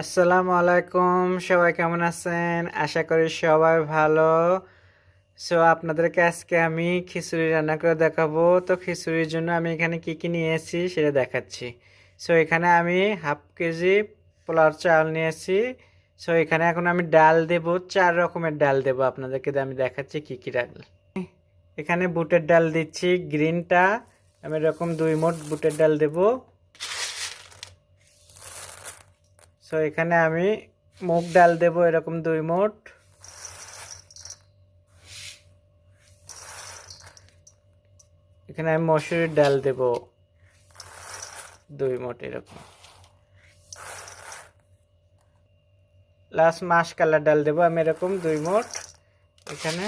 আসসালামু আলাইকুম, সবাই কেমন আছেন? আশা করি সবাই ভালো। সো আপনাদেরকে আজকে আমি খিচুড়ি রান্না করে দেখাবো। তো খিচুড়ির জন্য আমি এখানে কি কি নিয়েছি সেটা দেখাচ্ছি। সো এখানে আমি হাফ কেজি পোলার চাল নিয়েছি। সো এখানে এখন আমি ডাল দেব, চার রকমের ডাল দেব। আপনাদেরকে আমি দেখাচ্ছি কি কি ডাল। এখানে বুটের ডাল দিচ্ছি, গ্রিনটা, আমি এরকম দুই মোট বুটের ডাল দেবো। সো এখানে আমি মুগ ডাল দেব এরকম দুই মোট এখানে আমি মসুরির ডাল দেব দুই মোট এরকম। লাস্ট মাস কালার ডাল দেব আমি এরকম দুই মোট এখানে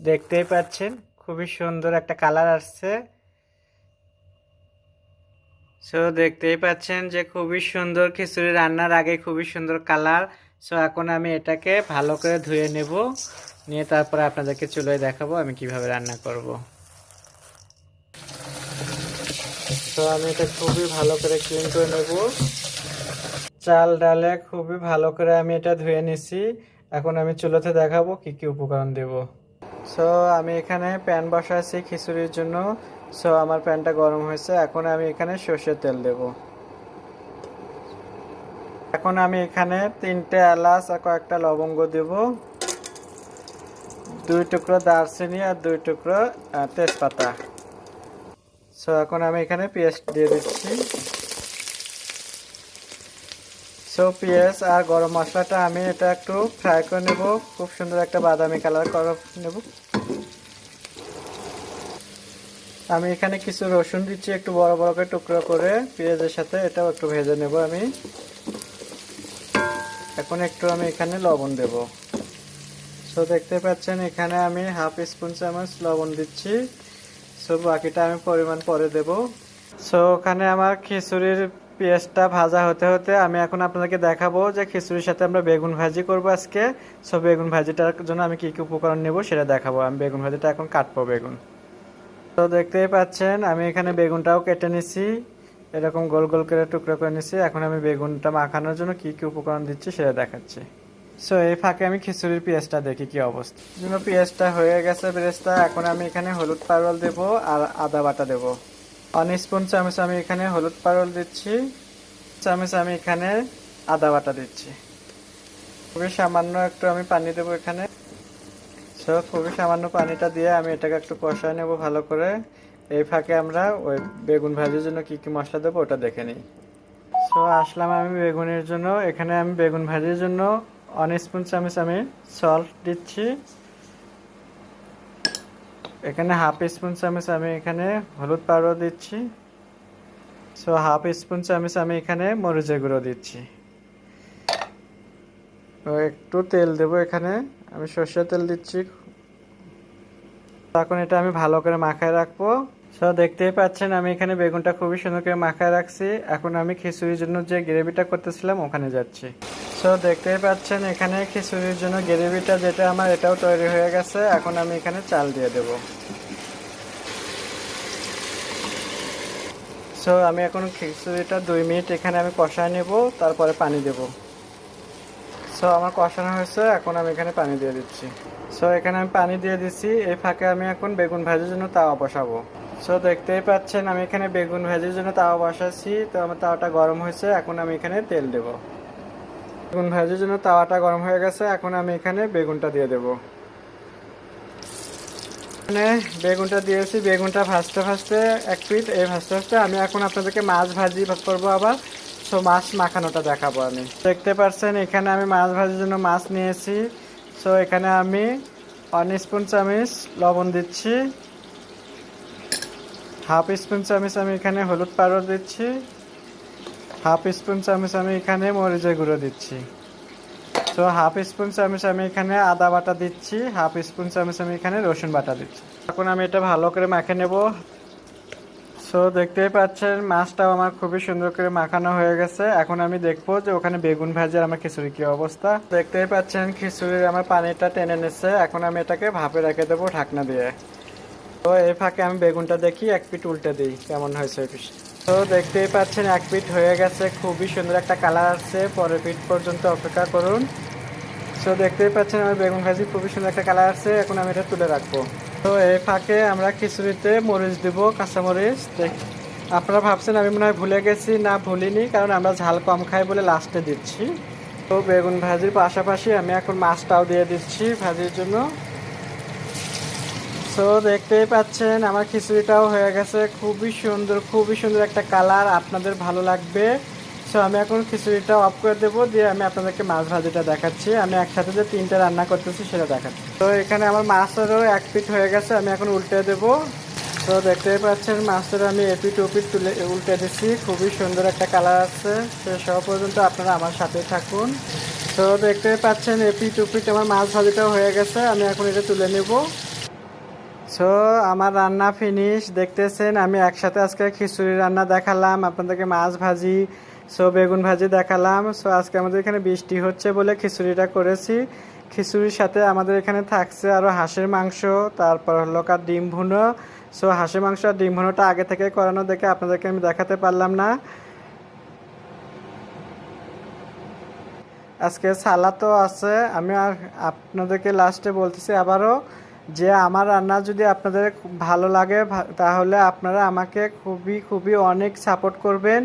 দেখতেই পাচ্ছেন, খুবই সুন্দর একটা কালার আসছে। সো দেখতেই পাচ্ছেন যে খুবই সুন্দর খিচুড়ি রান্নার আগে খুবই সুন্দর কালার। সো এখন আমি এটাকে ভালো করে ধুয়ে নেব। নিয়ে তারপরে আপনাদেরকে চুলোয় দেখাবো আমি কীভাবে রান্না করব। তো আমি এটা খুবই ভালো করে ক্লিন করে নেব। চাল ডালে খুবই ভালো করে আমি এটা ধুয়ে নিছি। এখন আমি চুলোতে দেখাবো কি কি উপকরণ দেব। সো আমি এখানে প্যান বসাচ্ছি খিচুড়ির জন্য। সো আমার প্যানটা গরম হয়েছে। এখন আমি এখানে সর্ষের তেল দেব। এখন আমি এখানে তিনটে এলাচ আর কয়েকটা লবঙ্গ দেব। দুই টুকরো দারচিনি আর দুই টুকরো তেজপাতা। সো এখন আমি এখানে পেঁয়াজ দিয়ে দিচ্ছি। সো পেঁয়াজ আর গরম মশলাটা আমি এটা একটু ফ্রাই করে নেব। খুব সুন্দর একটা বাদামি কালার করে নেব। আমি এখানে কিছু রসুন দিচ্ছি, একটু বড় বড় করে টুকরো করে। পেঁয়াজের সাথে এটাও একটু ভেজে নেব আমি। এখন একটু আমি এখানে লবণ দেব। সো দেখতে পাচ্ছেন, এখানে আমি হাফ স্পুন চামচ লবণ দিচ্ছি। সো বাকিটা আমি পরিমাণ পরে দেব। সো ওখানে আমার খিচুড়ির পেঁয়াজটা ভাজা হতে হতে আমি এখন আপনাদেরকে দেখাবো যে খিচুড়ির সাথে আমরা বেগুন ভাজি করব আজকে। সো বেগুন ভাজিটার জন্য আমি কি কি উপকরণ নেব সেটা দেখাবো। আমি বেগুন ভাজিটা এখন কাটবো বেগুন। তো দেখতেই পাচ্ছেন, আমি এখানে বেগুনটাও কেটে নিছি। এরকম গোল গোল করে টুকরো করে নিছি। এখন আমি বেগুনটা মাখানোর জন্য কি কি উপকরণ দিচ্ছি সেটা দেখাচ্ছি। সো এই ফাঁকে আমি খিচুড়ির পেঁয়াজটা দেখি কি অবস্থা। জন্য পেঁয়াজটা হয়ে গেছে পেঁয়াজটা এখন আমি এখানে হলুদ পারল দেব আর আদা বাটা দেব। ওয়ান স্পুন চামচ আমি এখানে হলুদ পারল দিচ্ছি। চামচ আমি এখানে আদা বাটা দিচ্ছি। খুবই সামান্য একটু আমি পানি দেবো এখানে। সো খুবই সামান্য পানিটা দিয়ে আমি এটাকে একটু কষায় নেব ভালো করে। এই ফাঁকে আমরা ওই বেগুন ভাজির জন্য কি কি মশলা দেবো ওটা দেখে নিই। সো আসলাম আমি বেগুনের জন্য। এখানে আমি বেগুন ভাজির জন্য ওয়ান স্পুন চামচ আমি সল্ট দিচ্ছি। এখানে হাফ স্পুন চামচ আমি এখানে হলুদ পাউডার দিচ্ছি। সো হাফ স্পুন চামচ আমি এখানে মরিচের গুঁড়ো দিচ্ছি। একটু তেল দেবো এখানে। আমি সর্ষের তেল দিচ্ছি। এখন এটা আমি ভালো করে মাখায় রাখব। সো দেখতেই পাচ্ছেন, আমি এখানে বেগুনটা খুবই সুন্দর করে মাখায় রাখছি। এখন আমি খিচুড়ির জন্য যে গ্রেভিটা করতেছিলাম, ওখানে যাচ্ছি। সো দেখতেই পাচ্ছেন, এখানে খিচুড়ির জন্য গ্রেভিটা যেটা আমার, এটাও তৈরি হয়ে গেছে। এখন আমি এখানে চাল দিয়ে দেব। সো আমি এখন খিচুড়িটা দুই মিনিট এখানে আমি কষায় নেব, তারপরে পানি দেবো। সো আমার কষানো হয়েছে, এখন আমি এখানে পানি দিয়ে দিচ্ছি। সো এখানে আমি পানি দিয়ে দিচ্ছি এই ফাঁকে আমি এখন বেগুন ভাজির জন্য তাওয়া বসাবো। সো দেখতেই পাচ্ছেন, আমি এখানে বেগুন ভাজির জন্য তাওয়া বসাচ্ছি, তো আমার তাওয়াটা গরম হয়েছে, এখন আমি এখানে তেল দেব। বেগুন ভাজির জন্য তাওয়াটা গরম হয়ে গেছে, এখন আমি এখানে বেগুনটা দিয়ে দেব। এখানে বেগুনটা দিয়েছি, বেগুনটা ভাজতে ভাজতে এক পিট, এই ভাজতে ভাজতে আমি এখন আপনাদেরকে মাছ ভাজি করব আবার। সো মাছ মাখানোটা দেখাবো আমি। দেখতে পাচ্ছেন, এখানে আমি মাছ ভাজার জন্য মাছ নিয়েছি। সো এখানে আমি ওয়ান স্পুন চামিচ লবণ দিচ্ছি। হাফ স্পুন চামিচ আমি এখানে হলুদ পাউডার দিচ্ছি। হাফ স্পুন চামিচ আমি এখানে মরিচের গুঁড়ো দিচ্ছি। সো হাফ স্পুন চামিচ আমি এখানে আদা বাটা দিচ্ছি। হাফ স্পুন চামিচ আমি এখানে রসুন বাটা দিচ্ছি। এখন আমি এটা ভালো করে মাখে নেব। সো দেখতেই পাচ্ছেন, মাছটাও আমার খুবই সুন্দর করে মাখানো হয়ে গেছে। এখন আমি দেখব যে ওখানে বেগুন ভাজার আমার খিচুড়ি কি অবস্থা। দেখতেই পাচ্ছেন, খিচুড়ির আমার পানিটা টেনে নিচ্ছে। এখন আমি এটাকে ভাপে রেখে দেবো ঢাকনা দিয়ে। তো এই ফাঁকে আমি বেগুনটা দেখি, এক পিট উল্টে দিই, কেমন হয়েছে তো দেখতেই পাচ্ছেন, এক পিঠ হয়ে গেছে, খুবই সুন্দর একটা কালার আসছে। পরের পিঠ পর্যন্ত অপেক্ষা করুন। তো দেখতেই পাচ্ছেন, আমার বেগুন ভাজি খুবই সুন্দর একটা কালার আছে এখন আমি এটা তুলে রাখব। তো এই ফাঁকে আমরা খিচুড়িতে মরিচ দিব, কাঁচামরিচ। আপনারা ভাবছেন আমি মনে হয় ভুলে গেছি। না, ভুলিনি, কারণ আমরা ঝাল কম খাই বলে লাস্টে দিচ্ছি। তো বেগুন ভাজির পাশাপাশি আমি এখন মাছটাও দিয়ে দিচ্ছি ভাজির জন্য। সো দেখতেই পাচ্ছেন, আমার খিচুড়িটাও হয়ে গেছে। খুবই সুন্দর খুবই সুন্দর একটা কালার। আপনাদের ভালো লাগবে। সো আমি এখন খিচুড়িটা অফ করে দেবো, দিয়ে আমি আপনাদেরকে মাছ ভাজিটা দেখাচ্ছি। আমি একসাথে যে তিনটে রান্না করতেছি সেটা দেখাচ্ছি। তো এখানে আমার মাছেরও এক পিঠ হয়ে গেছে, আমি এখন উল্টে দেবো। তো দেখতেই পাচ্ছেন, মাছের আমি এপিট ওপিট তুলে উল্টে দিচ্ছি খুবই সুন্দর একটা কালার আছে। তো সব পর্যন্ত আপনারা আমার সাথে থাকুন। তো দেখতেই পাচ্ছেন এপিট ওপিট আমার মাছ ভাজিটাও হয়ে গেছে, আমি এখন এটা তুলে নেব। সো আমার রান্না ফিনিশ দেখতেছেন, আমি একসাথে আজকে খিচুড়ি রান্না দেখালাম, আপনাদেরকে মাছ ভাজি সো বেগুন ভাজি দেখালাম। সো আজকে আমাদের এখানে বৃষ্টি হচ্ছে বলে খিচুড়িটা করেছি। খিচুড়ির সাথে আমাদের এখানে থাকছে আরও হাঁসের মাংস, তারপর হলো কার ডিম ভুনো। সো হাঁসের মাংস আর ডিম ভুনোটা আগে থেকে করানো দেখে আপনাদেরকে আমি দেখাতে পারলাম না। আজকে সালাদও আছে। আমি আর আপনাদেরকে লাস্টে বলতেছি আবারও যে আমার রান্না যদি আপনাদের ভালো লাগে তাহলে আপনারা আমাকে খুবই খুবই অনেক সাপোর্ট করবেন।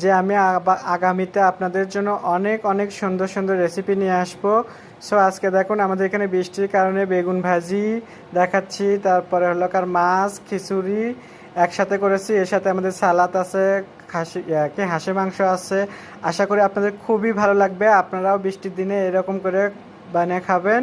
যে আমি আগামীতে আপনাদের জন্য অনেক অনেক সুন্দর সুন্দর রেসিপি নিয়ে আসব। সো আজকে দেখুন আমাদের এখানে বৃষ্টির কারণে বেগুন ভাজি দেখাচ্ছি, তারপরে হলো কার মাছ, খিচুড়ি একসাথে করেছি। এর সাথে আমাদের সালাদ আছে, খাসি কি, হাঁসের মাংস আছে। আশা করি আপনাদের খুবই ভালো লাগবে। আপনারাও বৃষ্টির দিনে এরকম করে বানিয়ে খাবেন।